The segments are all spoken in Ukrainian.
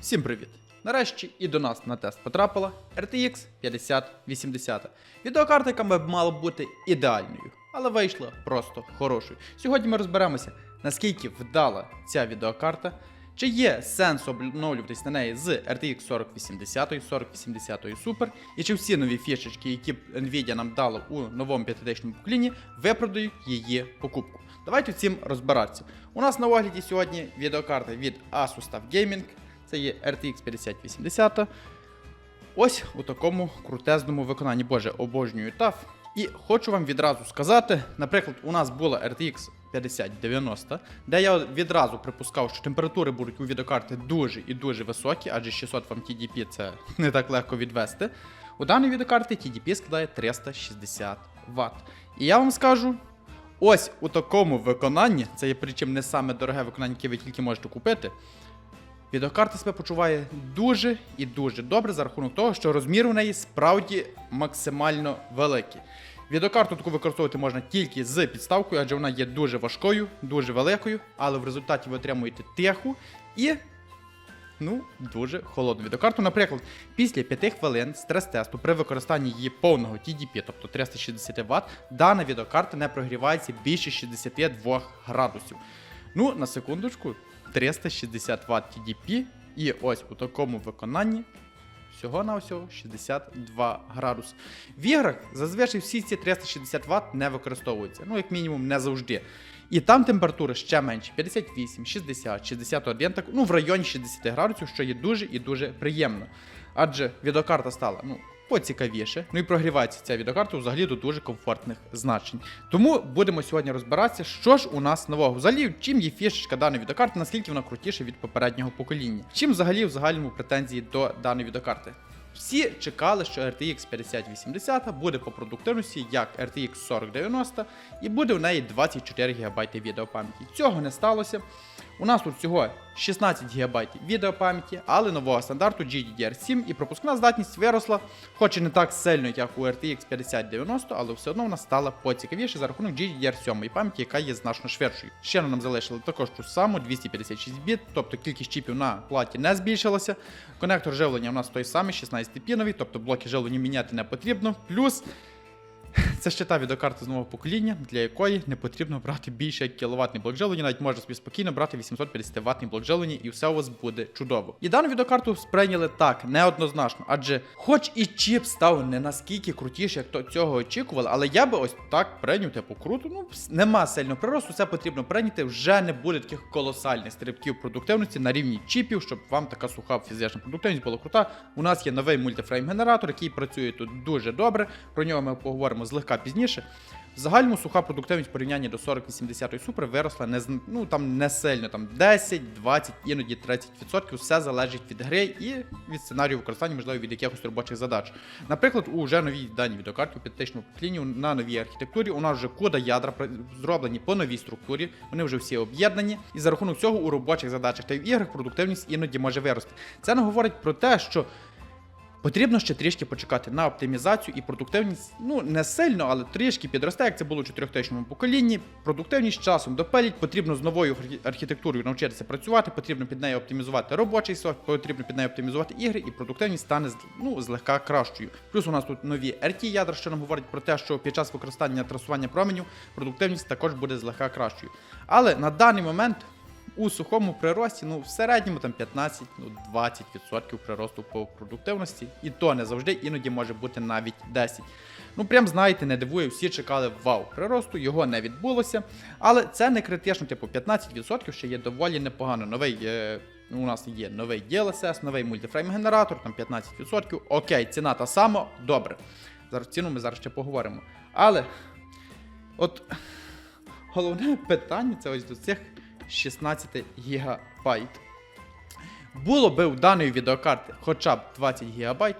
Всім привіт! Нарешті і до нас на тест потрапила RTX 5080. Відеокарта, яка б мала бути ідеальною, але вийшла просто хорошою. Сьогодні ми розберемося, наскільки вдала ця відеокарта, чи є сенс обновлюватись на неї з RTX 4080, 4080 Super, і чи всі нові фішечки, які Nvidia нам дала у новому п'ятитичному поколінні, виправдають її покупку. Давайте цим розбиратися. У нас на огляді сьогодні відеокарта від Asus TUF Gaming. Це є RTX 5080. Ось у такому крутезному виконанні. Боже, обожнюю TUF. І хочу вам відразу сказати, наприклад, у нас була RTX 5090, де я відразу припускав, що температури будуть у відеокарти дуже і дуже високі, адже 600 вам TDP це не так легко відвести. У даної відеокарти TDP складає 360 Вт. І я вам скажу, ось у такому виконанні, це є причим не саме дороге виконання, яке ви тільки можете купити. Відеокарта себе почуває дуже і дуже добре за рахунок того, що розмір у неї справді максимально великий. Відеокарту таку використовувати можна тільки з підставкою, адже вона є дуже важкою, дуже великою, але в результаті ви отримуєте тиху і ну, дуже холодну відеокарту. Наприклад, після 5 хвилин стрес-тесту при використанні її повного TDP, тобто 360 Вт, дана відеокарта не прогрівається більше 62 градусів. Ну, на секундочку, 360 Вт TDP, і ось у такому виконанні всього на всього 62 градуси. В іграх зазвичай всі ці 360 Вт не використовуються, ну, як мінімум, не завжди. І там температура ще менше 58, 60, 61, так, ну в районі 60 градусів, що є дуже і дуже приємно. Адже відеокарта стала ну, поцікавіше, ну і прогрівається ця відеокарта взагалі до дуже комфортних значень. Тому будемо сьогодні розбиратися, що ж у нас нового. Взагалі, чим є фішечка даної відеокарти, наскільки вона крутіша від попереднього покоління. Чим взагалі в загальному претензії до даної відеокарти. Всі чекали, що RTX 5080 буде по продуктивності як RTX 4090 і буде в неї 24 ГБ відеопам'яті. Цього не сталося. У нас тут всього 16 ГБ відеопам'яті, але нового стандарту GDDR7 і пропускна здатність виросла, хоч і не так сильно, як у RTX 5090, але все одно вона стала поцікавіше за рахунок GDDR7 і пам'яті, яка є значно швидшою. Ще нам залишили також ту саму 256 біт, тобто кількість чіпів на платі не збільшилася. Конектор живлення у нас той самий 16-піновий, тобто блоки живлення міняти не потрібно. Плюс це ще та відеокарта з нового покоління, для якої не потрібно брати більше як кіловатний блок живлення, навіть можна собі спокійно брати 850 ватний блок живлення, і все у вас буде чудово. І дану відеокарту сприйняли так, неоднозначно, адже хоч і чіп став не наскільки крутіше, як то цього очікували, але я би ось так прийняв, типу, круто. Ну, нема сильного приросту, це потрібно прийняти. Вже не буде таких колосальних стрибків продуктивності на рівні чіпів, щоб вам така суха фізична продуктивність була крута. У нас є новий мультифрейм-генератор, який працює тут дуже добре. Про нього ми поговоримо злегка пізніше. В загальному суха продуктивність в порівнянні до 4080 Super виросла не ну, там не сильно, там 10, 20, іноді 30%. Все залежить від гри і від сценарію використання, можливо, від якихось робочих задач. Наприклад, у вже новій даній відеокарті п'ятичному поколінні на новій архітектурі у нас вже кода ядра зроблені по новій структурі, вони вже всі об'єднані, і за рахунок цього у робочих задачах та в іграх продуктивність іноді може вирости. Це не говорить про те, що Потрібно ще трішки почекати на оптимізацію і продуктивність, ну не сильно, але трішки підросте, як це було у 4000 поколінні. Продуктивність часом допеліть, потрібно з новою архі- архітектурою навчитися працювати, потрібно під нею оптимізувати робочий софт, потрібно під нею оптимізувати ігри, і продуктивність стане ну, злегка кращою. Плюс у нас тут нові RT ядра, що нам говорить про те, що під час використання трасування променів продуктивність також буде злегка кращою. Але на даний момент у сухому прирості, ну в середньому там 15 ну 20% приросту по продуктивності, і то не завжди, іноді може бути навіть 10. Ну прям знаєте, не дивує, всі чекали вау приросту, його не відбулося. Але це не критично, типу 15% ще є доволі непогано. Новий е, у нас є новий DLSS, новий мультифрейм-генератор, там 15%. Окей, ціна та сама, добре. Зараз ціну ми зараз ще поговоримо. Але от головне питання це ось до цих 16 ГБ. Було би у даної відеокарти хоча б 20 ГБ,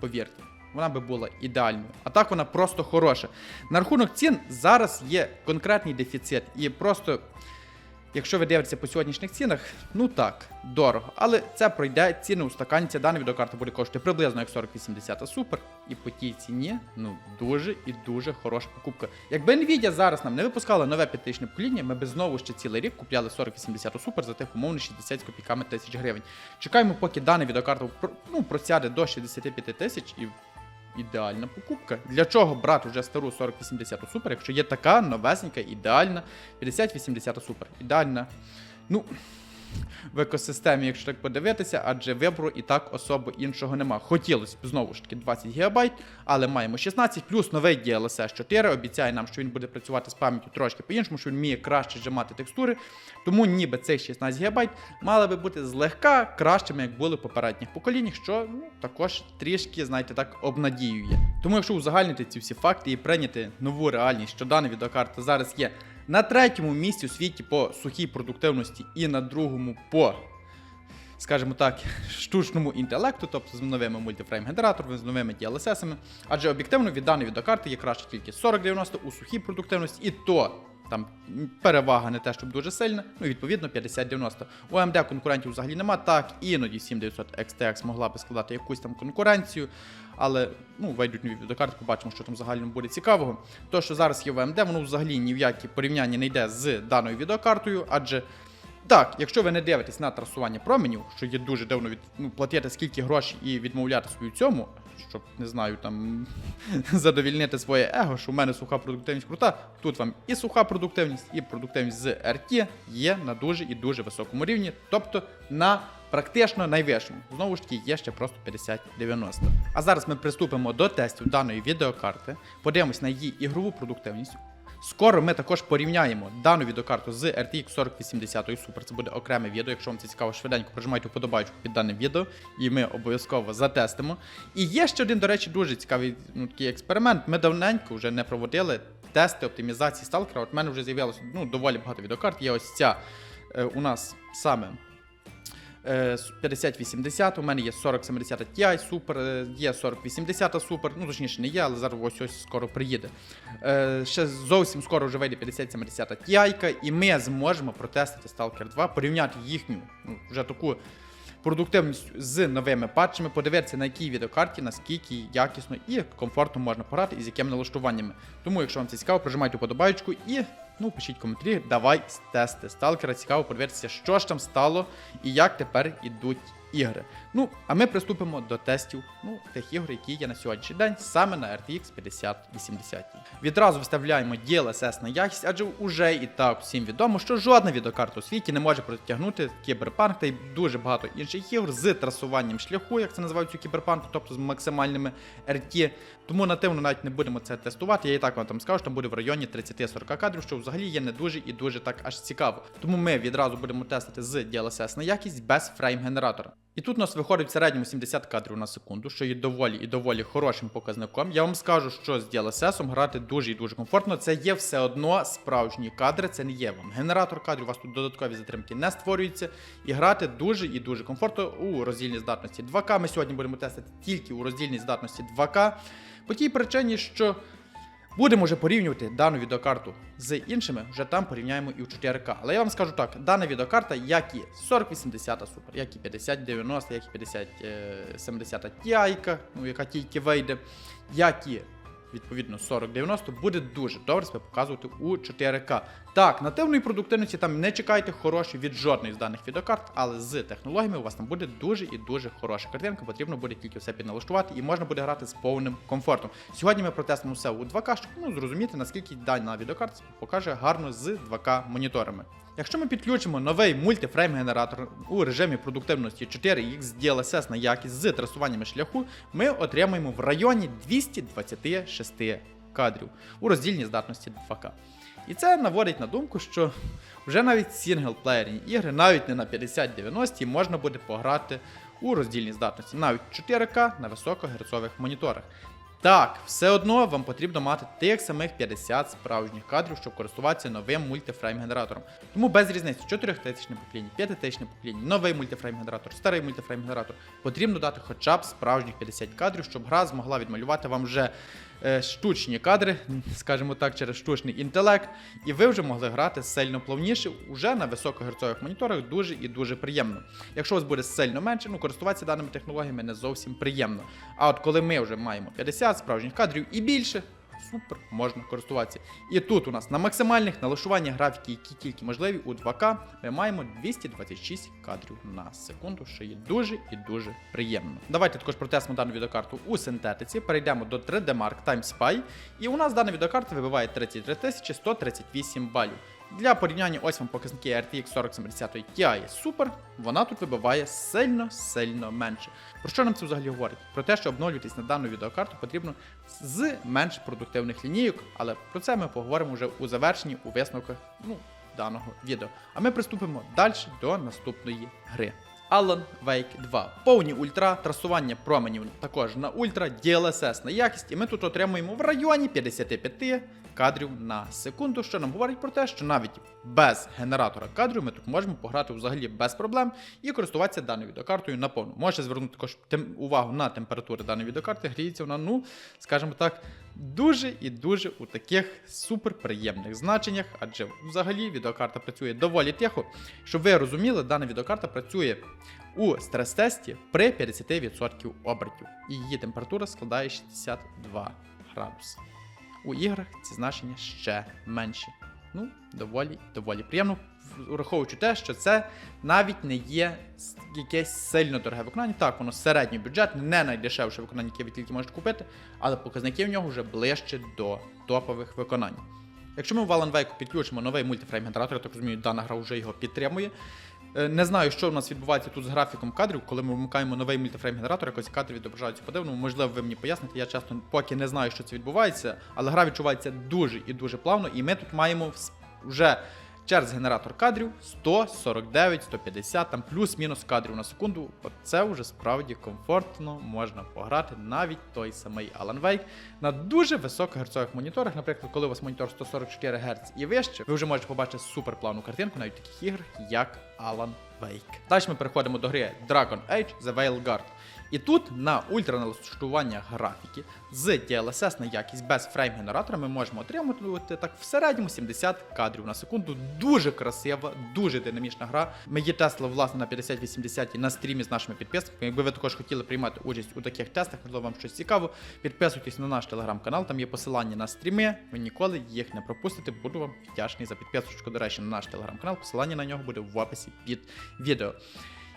повірте, вона би була ідеальною. А так вона просто хороша. На рахунок цін зараз є конкретний дефіцит. І просто Якщо ви дивитеся по сьогоднішніх цінах, ну так, дорого. Але це пройде ціни у стакані. Ця дана відеокарта буде коштувати приблизно як 4080 супер. І по тій ціні, ну дуже і дуже хороша покупка. Якби Nvidia зараз нам не випускала нове п'ятитичне покоління, ми б знову ще цілий рік купляли 4080 супер за тих умовно 60 з копійками тисяч гривень. Чекаємо, поки дана відеокарта ну, просяде до 65 тисяч і ідеальна покупка. Для чого брати вже стару 4080 супер, якщо є така новесенька, ідеальна 5080 супер. Ідеальна. Ну. В екосистемі, якщо так подивитися, адже вибору і так особо іншого нема. Хотілося б знову ж таки 20 ГБ, але маємо 16, плюс новий DLSS 4. Обіцяє нам, що він буде працювати з пам'яттю трошки по-іншому, що він вміє краще зжимати текстури. Тому ніби цих 16 ГБ мали би бути злегка кращими, як були в попередніх поколіннях, що ну, також трішки, знаєте, так обнадіює. Тому, якщо узагальнити ці всі факти і прийняти нову реальність, що дана відеокарта зараз є на третьому місці у світі по сухій продуктивності і на другому по, скажімо так, штучному інтелекту, тобто з новими мультифрейм-генераторами, з новими DLSS-ами. Адже об'єктивно від даної відеокарти є краще тільки 4090 у сухій продуктивності, і то там перевага не те, щоб дуже сильна, ну відповідно 5090. У AMD конкурентів взагалі нема, так іноді 7900 XTX могла би складати якусь там конкуренцію. Але ну, вийдуть нові відеокарти, побачимо, що там загально буде цікавого. То, що зараз є в AMD, воно взагалі ні в які порівняння не йде з даною відеокартою, адже так, якщо ви не дивитесь на трасування променів, що є дуже дивно від ну, платити скільки грошей і відмовляти свою цьому, щоб не знаю, там задовільнити своє его, що в мене суха продуктивність крута. Тут вам і суха продуктивність, і продуктивність з RT є на дуже і дуже високому рівні, тобто на практично найвищому. Знову ж таки, є ще просто 50-90. А зараз ми приступимо до тестів даної відеокарти, подивимось на її ігрову продуктивність. Скоро ми також порівняємо дану відеокарту з RTX 4080 Super. Це буде окреме відео. Якщо вам це цікаво, швиденько прожимайте вподобайку під даним відео, і ми обов'язково затестимо. І є ще один, до речі, дуже цікавий ну, такий експеримент. Ми давненько вже не проводили тести оптимізації сталкера. От в мене вже з'явилося ну, доволі багато відеокарт. Є ось ця е, у нас саме. Е, 5080, у мене є 4070 Ti е, є 4080 Super, ну точніше не є, але зараз ось ось скоро приїде. Е, Ще зовсім скоро вже вийде 5070 Ti, і ми зможемо протестити Stalker 2, порівняти їхню ну, вже таку продуктивність з новими патчами, подивитися на якій відеокарті, наскільки якісно і комфортно можна пограти і з якими налаштуваннями. Тому, якщо вам це цікаво, прожимайте вподобайку і ну, пишіть коментарі, давай тести сталкера. Цікаво подивитися, що ж там стало і як тепер ідуть ігри. Ну, а ми приступимо до тестів ну, тих ігор, які є на сьогоднішній день, саме на RTX 5080. Відразу вставляємо DLSS на якість, адже вже і так всім відомо, що жодна відеокарта у світі не може протягнути кіберпанк та й дуже багато інших ігор з трасуванням шляху, як це називають у кіберпанку, тобто з максимальними RT. Тому нативно навіть не будемо це тестувати. Я і так вам там скажу, що там буде в районі 30-40 кадрів, що взагалі є не дуже і дуже так аж цікаво. Тому ми відразу будемо тестити з DLSS на якість без фрейм-генератора. І тут у нас виходить в середньому 70 кадрів на секунду, що є доволі і доволі хорошим показником. Я вам скажу, що з DLSS грати дуже і дуже комфортно. Це є все одно справжні кадри, це не є вам генератор кадрів, у вас тут додаткові затримки не створюються. І грати дуже і дуже комфортно у роздільній здатності 2К. Ми сьогодні будемо тестити тільки у роздільній здатності 2К. По тій причині, що Будемо вже порівнювати дану відеокарту з іншими, вже там порівняємо і в 4К. Але я вам скажу так: дана відеокарта, як і 4080 Super, як і 5090, як і 5070 Ti, ну яка тільки вийде, як і відповідно 4090, буде дуже добре себе показувати у 4К. Так, нативної продуктивності там не чекайте хороші від жодної з даних відеокарт, але з технологіями у вас там буде дуже і дуже хороша картинка. Потрібно буде тільки все підналаштувати і можна буде грати з повним комфортом. Сьогодні ми протестимо все у 2К, щоб ну, зрозуміти, наскільки дана відеокарта покаже гарно з 2К моніторами. Якщо ми підключимо новий мультифрейм-генератор у режимі продуктивності 4X DLSS на якість з трасуваннями шляху, ми отримаємо в районі 226 кадрів у роздільній здатності 2К. І це наводить на думку, що вже навіть сінглплеєрні ігри, навіть не на 50-90 можна буде пограти у роздільній здатності, навіть 4К на високогерцових моніторах. Так, все одно вам потрібно мати тих самих 50 справжніх кадрів, щоб користуватися новим мультифрейм-генератором. Тому без різниці 4000 покоління, 5000 покоління, новий мультифрейм-генератор, старий мультифрейм-генератор. Потрібно дати хоча б справжніх 50 кадрів, щоб гра змогла відмалювати вам вже штучні кадри, скажімо так, через штучний інтелект, і ви вже могли грати сильно плавніше, уже на високогерцових моніторах дуже і дуже приємно. Якщо у вас буде сильно менше, ну користуватися даними технологіями не зовсім приємно. А от коли ми вже маємо 50 справжніх кадрів і більше, супер, можна користуватися. І тут у нас на максимальних налаштуваннях графіки, які тільки можливі у 2К, ми маємо 226 кадрів на секунду, що є дуже і дуже приємно. Давайте також протестимо дану відеокарту у синтетиці. Перейдемо до 3D Mark Time Spy. І у нас дана відеокарта вибиває 33 138 балів. Для порівняння ось вам показники RTX 4070 Ti Super, вона тут вибиває сильно-сильно менше. Про що нам це взагалі говорить? Про те, що обновлюватись на дану відеокарту потрібно з менш продуктивних лінійок, але про це ми поговоримо вже у завершенні у висновках ну, даного відео. А ми приступимо далі до наступної гри. Alan Wake 2. Повні ультра, трасування променів також на ультра, DLSS на якість, і ми тут отримуємо в районі 55 кадрів на секунду, що нам говорить про те, що навіть без генератора кадрів ми тут можемо пограти взагалі без проблем і користуватися даною відеокартою наповну. Можете звернути також увагу на температури даної відеокарти, гріється вона, ну, скажімо так, дуже і дуже у таких суперприємних значеннях, адже взагалі відеокарта працює доволі тихо. Щоб ви розуміли, дана відеокарта працює у стрес-тесті при 50% обертів, і її температура складає 62 градуси. У іграх ці значення ще менші. Ну, доволі доволі приємно, враховуючи те, що це навіть не є якесь сильно дороге виконання. Так, воно середній бюджет, не найдешевше виконання, яке ви тільки можете купити, але показники в нього вже ближче до топових виконань. Якщо ми в Alan Wake підключимо новий мультифрейм генератор, я так розумію, дана гра вже його підтримує. Е, Не знаю, що у нас відбувається тут з графіком кадрів, коли ми вмикаємо новий мультифрейм генератор, якось кадри відображаються по-дивному. Можливо, ви мені поясните. Я чесно поки не знаю, що це відбувається, але гра відчувається дуже і дуже плавно, і ми тут маємо вже через генератор кадрів 149, 150, там плюс-мінус кадрів на секунду. Це вже справді комфортно, можна пограти навіть той самий Alan Wake на дуже високогерцових моніторах. Наприклад, коли у вас монітор 144 Гц і вище, ви вже можете побачити суперплавну картинку навіть таких іграх, як Alan Wake. Далі ми переходимо до гри Dragon Age The Veilguard. І тут на ультраналаштування графіки з DLSS на якість без фрейм-генератора ми можемо отримувати так в середньому 70 кадрів на секунду. Дуже красива, дуже динамічна гра. Ми її тестили власне на 5080 на стрімі з нашими підписниками. Якби ви також хотіли приймати участь у таких тестах, можливо вам щось цікаво, підписуйтесь на наш телеграм-канал, там є посилання на стріми. Ви ніколи їх не пропустите. Буду вам вдячний за підписочку. До речі, на наш телеграм-канал. Посилання на нього буде в описі під відео.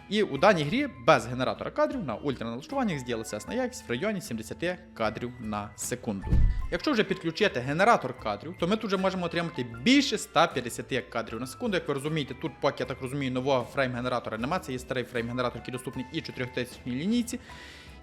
І у даній грі без генератора кадрів на ультраналаштуваннях з DLSS на якість в районі 70 кадрів на секунду. Якщо вже підключити генератор кадрів, то ми тут вже можемо отримати більше 150 кадрів на секунду. Як ви розумієте, тут, поки я так розумію, нового фрейм-генератора немає. Це є старий фрейм-генератор, який доступний і 4000 лінійці.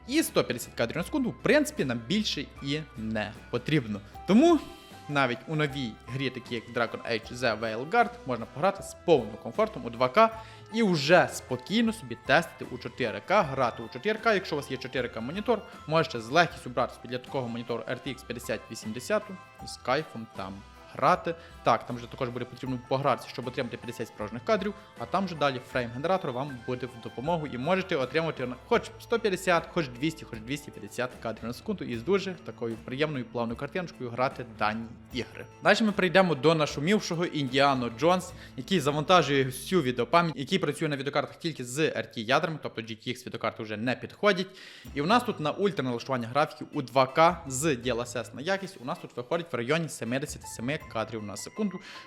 І 150 кадрів на секунду, в принципі, нам більше і не потрібно. Тому навіть у новій грі, такі як Dragon Age The Veilguard, можна пограти з повним комфортом у 2К і вже спокійно собі тестити у 4К, грати у 4К. Якщо у вас є 4К монітор, можете з легкістю брати з підліткового монітору RTX 5080 і з кайфом там грати. Так, там вже також буде потрібно погратися, щоб отримати 50 справжніх кадрів, а там вже далі фрейм-генератор вам буде в допомогу і можете отримати хоч 150, хоч 200, хоч 250 кадрів на секунду і з дуже такою приємною плавною картиночкою грати дані ігри. Далі ми прийдемо до нашумівшого Індіано Джонс, який завантажує всю відеопам'ять, який працює на відеокартах тільки з RT ядрами, тобто GTX відеокарти вже не підходять. І у нас тут на ультра налаштування графіків у 2К з DLSS на якість у нас тут виходить в районі 77 кадрів на секунду,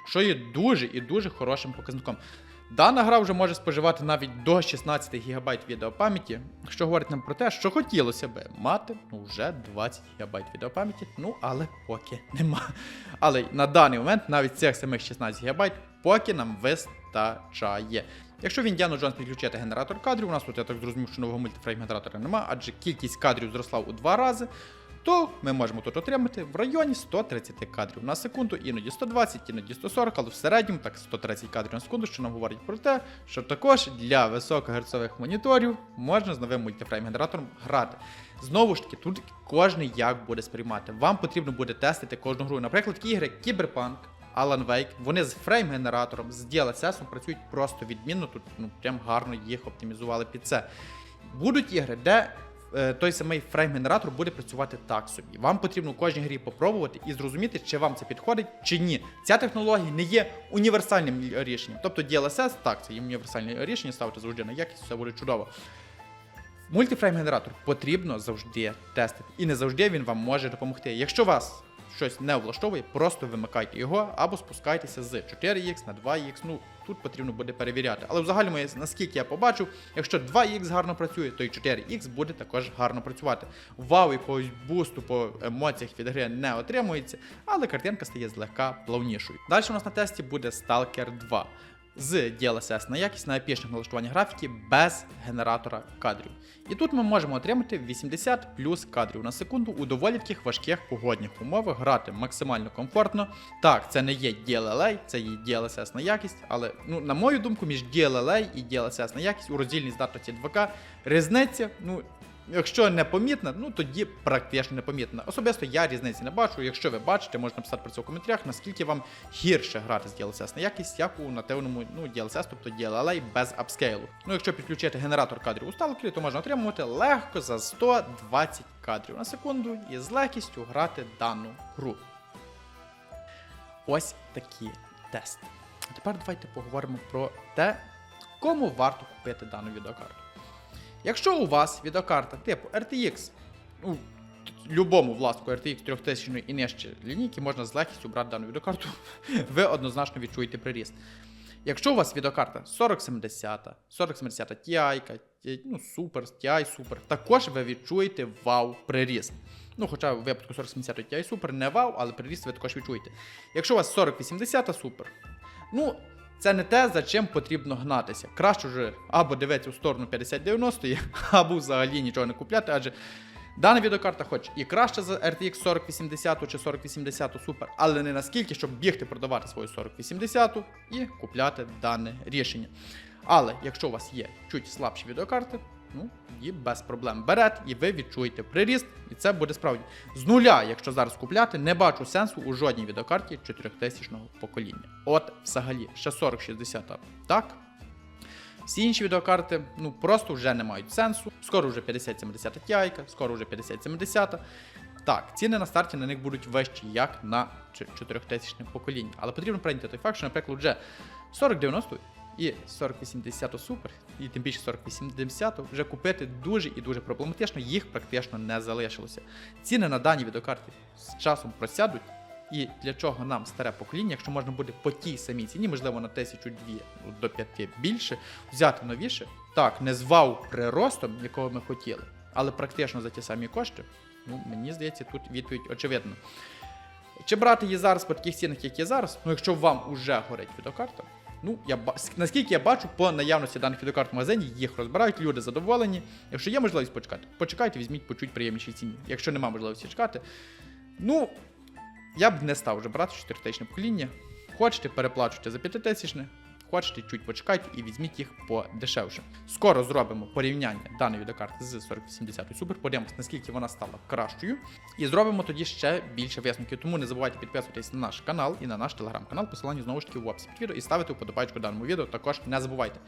що є дуже і дуже хорошим показником. Дана гра вже може споживати навіть до 16 ГБ відеопам'яті, що говорить нам про те, що хотілося би мати ну, вже 20 ГБ відеопам'яті, ну але поки нема. Але на даний момент навіть цих самих 16 ГБ поки нам вистачає. Якщо в Індіану Джонс підключити генератор кадрів, у нас тут я так зрозумів, що нового мультифрейм генератора немає, адже кількість кадрів зросла у два рази. То ми можемо тут отримати в районі 130 кадрів на секунду, іноді 120, іноді 140, але в середньому так 130 кадрів на секунду, що нам говорить про те, що також для високогерцових моніторів можна з новим мультифрейм генератором грати. Знову ж таки, тут кожний як буде сприймати. Вам потрібно буде тестити кожну гру. Наприклад, такі ігри Cyberpunk, Alan Wake, вони з фрейм-генератором, з DLSS працюють просто відмінно. Тут ну прям гарно їх оптимізували під це. Будуть ігри, де той самий фрейм-генератор буде працювати так собі. Вам потрібно кожній грі попробувати і зрозуміти, чи вам це підходить, чи ні. Ця технологія не є універсальним рішенням. Тобто DLSS, так, це є універсальне рішення, ставити завжди на якість, все буде чудово. Мультифрейм-генератор потрібно завжди тестити. І не завжди він вам може допомогти. Якщо вас щось не влаштовує, просто вимикайте його або спускайтеся з 4х на 2х. Ну тут потрібно буде перевіряти. Але в загальному, наскільки я побачив, якщо 2х гарно працює, то і 4х буде також гарно працювати. Вау, якогось бусту по емоціях від гри не отримується, але картинка стає злегка плавнішою. Далі у нас на тесті буде Stalker 2 з DLSS на якість на епічних налаштування графіки без генератора кадрів. І тут ми можемо отримати 80 плюс кадрів на секунду у доволі таких важких погодних умовах, грати максимально комфортно. Так, це не є DLLA, це є DLSS на якість, але ну, на мою думку, між DLLA і DLSS на якість у роздільній здатності 2К різниця, ну. Якщо непомітна, ну тоді практично непомітна. Особисто я різниці не бачу. Якщо ви бачите, можна написати про це в коментарях, наскільки вам гірше грати з DLSS на якість, як у нативному ну, DLSS, тобто DLLA без апскейлу. Ну, якщо підключити генератор кадрів у Stalker, то можна отримувати легко за 120 кадрів на секунду і з легкістю грати дану гру. Ось такі тести. А тепер давайте поговоримо про те, кому варто купити дану відеокарту. Якщо у вас відеокарта типу RTX, ну, любому власнику RTX 3000 і нижче лінійки можна з легкістю брати дану відеокарту, ви однозначно відчуєте приріст. Якщо у вас відеокарта 4070, 4070 Ti, ну, Super, Ti Super, також ви відчуєте вау приріст. Ну, хоча в випадку 4070 Ti Super не вау, але приріст ви також відчуєте. Якщо у вас 4080 Super, ну, це не те, за чим потрібно гнатися. Краще вже або дивитися у сторону 5090, або взагалі нічого не купляти, адже дана відеокарта хоч і краще за RTX 4080 чи 4080 Super, але не наскільки, щоб бігти продавати свою 4080 і купляти дане рішення. Але якщо у вас є чуть слабші відеокарти, ну і без проблем берете, і ви відчуєте приріст, і це буде справді. З нуля, якщо зараз купляти, не бачу сенсу у жодній відеокарті 4000 покоління. От взагалі, ще 4060 так. Всі інші відеокарти ну просто вже не мають сенсу. Скоро вже 5070 Ti, скоро вже 5070. Так, ціни на старті на них будуть вищі, як на 4000 покоління. Але потрібно прийняти той факт, що, наприклад, вже 4090 і 4080 Super, і тим більше 4080 вже купити дуже і дуже проблематично, їх практично не залишилося. Ціни на дані відеокарти з часом просядуть. І для чого нам старе покоління, якщо можна буде по тій самій ціні, можливо, на тисячу дві ну, до п'яти більше, взяти новіше, так, не з вау приростом, якого ми хотіли, але практично за ті самі кошти, ну мені здається, тут відповідь очевидна. Чи брати її зараз по таких цінах, як є зараз? Ну, якщо вам уже горить відеокарта, ну я наскільки я бачу, по наявності даних відеокарт в магазині їх розбирають, люди задоволені. Якщо є можливість почекати, почекайте, візьміть по чуть приємнішій ціні. Якщо немає можливості чекати, ну я б не став вже брати 4 тисячне покоління. Хочете, переплачуйте за 5000, хочете, чуть почекайте і візьміть їх подешевше. Скоро зробимо порівняння даної відеокарти з 4080 Super, подивимось, наскільки вона стала кращою. І зробимо тоді ще більше висновків. Тому не забувайте підписуватись на наш канал і на наш телеграм-канал. Посилання знову ж таки в описі під відео і ставити вподобайку даному відео. Також не забувайте.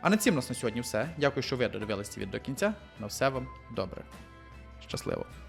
А на цим у нас на сьогодні все. Дякую, що ви додивилися відео до кінця. На все вам добре. Щасливо!